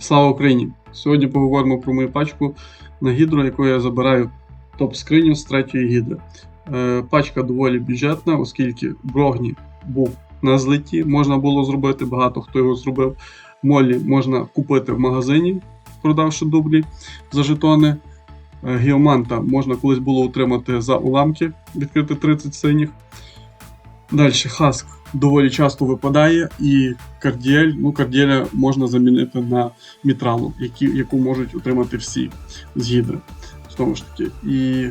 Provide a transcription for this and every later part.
Слава Україні! Сьогодні поговоримо про мою пачку на гідро, яку я забираю топ-скриню з третьої гідри. Е, пачка доволі бюджетна, оскільки Брогні був на злеті, можна було зробити, багато хто його зробив. Молі можна купити в магазині, продавши дублі за жетони. Е, Геоманта можна колись було отримати за уламки, відкрити 30 синіх. Далі Хаск доволі часто випадає, і кардіель, ну кардіеля можна замінити на мітралу, які, яку можуть отримати всі з гідри. Знову ж таки, і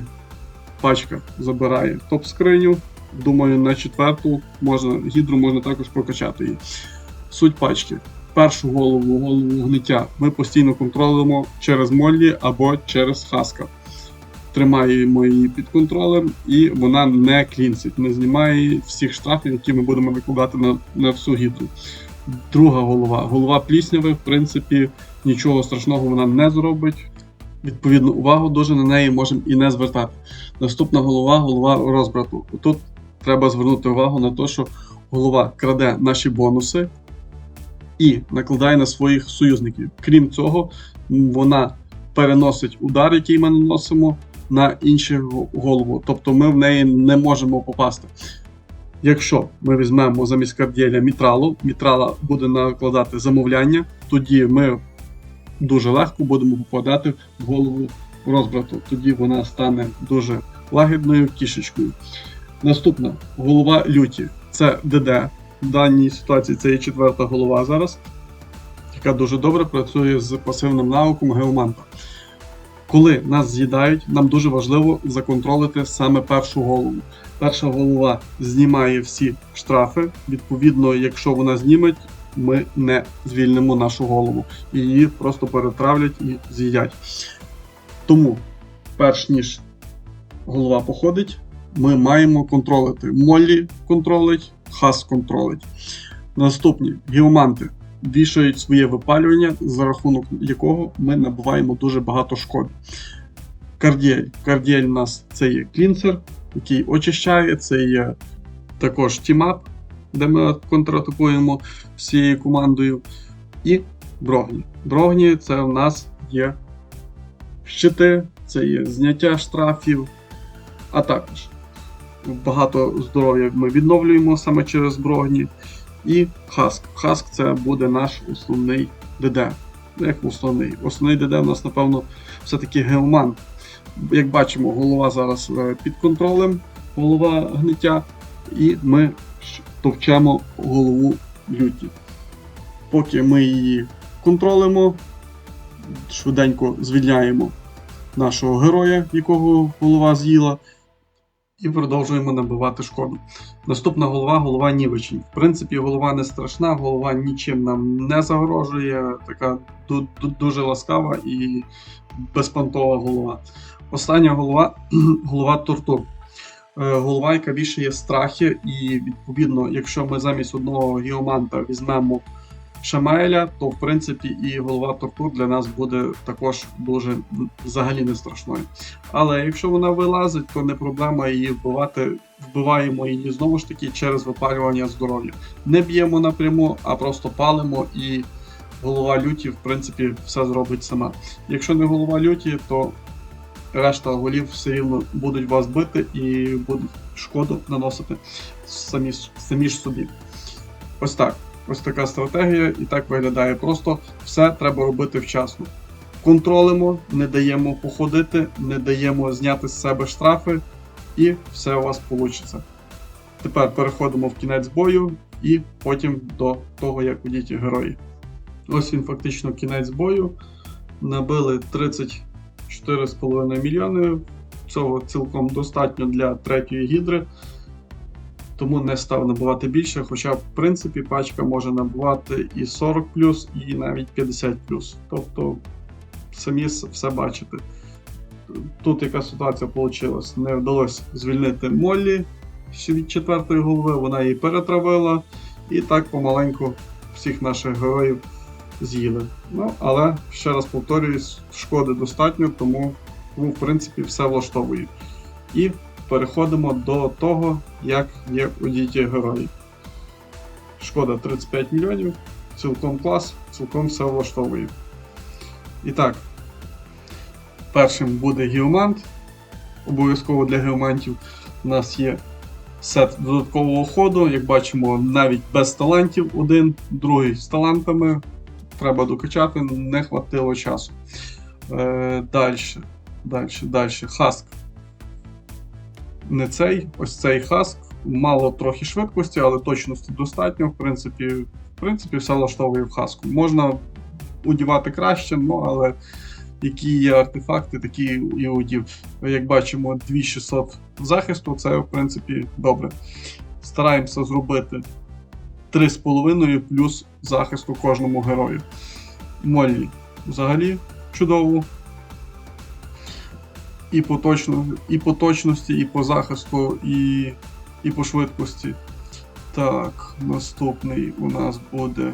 пачка забирає топ-скриню. Думаю, на четверту можна, гідру можна також прокачати її. Суть пачки. Першу голову, голову гниття ми постійно контролюємо через Моллі або через Хаска. Тримаємо її під контролем, і вона не клінсить, не знімає всіх штрафів, які ми будемо викладати на, на всю гідру. Друга голова. Голова плісняви, в принципі, нічого страшного вона не зробить. Відповідно, увагу дуже на неї можемо і не звертати. Наступна голова голова розбрату. Тут треба звернути увагу на те, що голова краде наші бонуси і накладає на своїх союзників. Крім цього, вона переносить удар, який ми наносимо, на іншу голову. Тобто ми в неї не можемо попасти. Якщо ми візьмемо замість кардіеля мітралу, мітрала буде накладати замовляння, тоді ми дуже легко будемо попадати в голову розбрату. Тоді вона стане дуже лагідною кішечкою. Наступна голова люті. Це ДД. Даній ситуації це є четверта голова зараз, яка дуже добре працює з пасивним навиком геоманта. Коли нас з'їдають, нам дуже важливо законтролити саме першу голову. Перша голова знімає всі штрафи. Відповідно, якщо вона зніметь, ми не звільнимо нашу голову. Її просто перетравлять і з'їдять. Тому, перш ніж голова походить, ми маємо контролити. Моллі контролить, хас контролить. Наступні геоманти вішають своє випалювання, за рахунок якого ми набуваємо дуже багато шкоди. Кардіель. Кардіель у нас це є клінсер, який очищає, це є також тімап, де ми контратакуємо всією командою. І Брогні. Брогні це у нас є щити, це є зняття штрафів, а також багато здоров'я ми відновлюємо саме через Брогні. І Хаск. Хаск це буде наш основний ДД. Ну, Як основний? Основний ДД у нас, напевно, все-таки геоман. Як бачимо, голова зараз е, під контролем, голова гниття, і ми товчемо голову люті. Поки ми її контролимо, швиденько звільняємо нашого героя, якого голова з'їла, і продовжуємо набивати шкоду. Наступна голова голова нівечень. В принципі, голова не страшна, голова нічим нам не загрожує. Така ду- ду- дуже ласкава і безпонтова голова. Остання голова голова тортур. Е, Голова, яка вішає страхи, і відповідно, якщо ми замість одного геоманта візьмемо Шамаеля, то в принципі і голова тортур для нас буде також дуже взагалі не страшною. Але якщо вона вилазить, то не проблема її вбивати. Вбиваємо її знову ж таки через випалювання здоров'я. Не б'ємо напряму, а просто палимо і голова люті, в принципі, все зробить сама. Якщо не голова люті, то решта голів все рівно будуть вас бити і будуть шкоду наносити самі, самі ж собі. Ось так. Ось така стратегія, і так виглядає. Просто все треба робити вчасно. Контролимо, не даємо походити, не даємо зняти з себе штрафи, і все у вас вийде. Тепер переходимо в кінець бою і потім до того, як удіті герої. Ось він фактично кінець бою. Набили 34,5 мільйони. Цього цілком достатньо для третьої гідри. Тому не став набувати більше, хоча, в принципі, пачка може набувати і 40 і навіть 50 Тобто, самі все бачите. Тут яка ситуація вийшла? Не вдалося звільнити Моллі від четвертої голови, вона її перетравила, і так помаленьку всіх наших героїв з'їли. Ну, але ще раз повторююсь, шкоди достатньо, тому, тому в принципі все влаштовує. І переходимо до того, як є у діті герої. Шкода 35 мільйонів, цілком клас, цілком все влаштовує. І так, першим буде геомант. Обов'язково для геомантів у нас є сет додаткового ходу. Як бачимо, навіть без талантів один, другий з талантами. Треба докачати, не хватило часу. Е, далі, далі, далі. Хаск. Не цей, ось цей хаск. Мало трохи швидкості, але точності достатньо. В принципі, в принципі, все влаштовує в хаску. Можна удівати краще, ну але які є артефакти, такі і удів. Як бачимо, 2600 захисту, це в принципі добре. Стараємося зробити 3,5 плюс захисту кожному герою. Моллі взагалі чудово. І по, точно, і по точності, і по захисту, і, і по швидкості. Так, наступний у нас буде.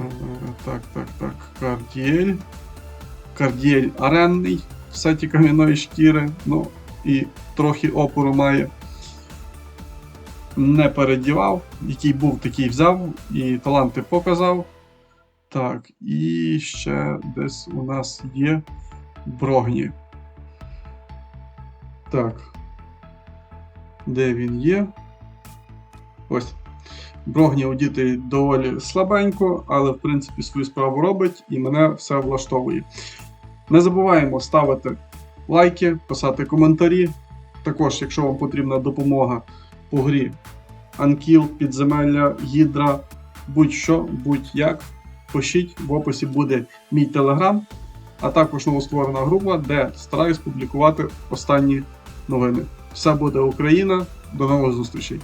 е, Так, так, так. Кардіель. Кардіель аренний в сеті кам'яної шкіри. Ну, і трохи опору має. Не передівав. Який був, такий взяв, і таланти показав. Так, і ще десь у нас є Брогні. Так. Де він є? Ось. Брогні одіти доволі слабенько, але в принципі свою справу робить і мене все влаштовує. Не забуваємо ставити лайки, писати коментарі. Також, якщо вам потрібна допомога по грі Анкіл, підземелля, Гідра, будь-що, будь-як, пишіть, в описі буде мій телеграм, а також новостворена група, де стараюсь публікувати останні новини. Все буде Україна. До нових зустрічей!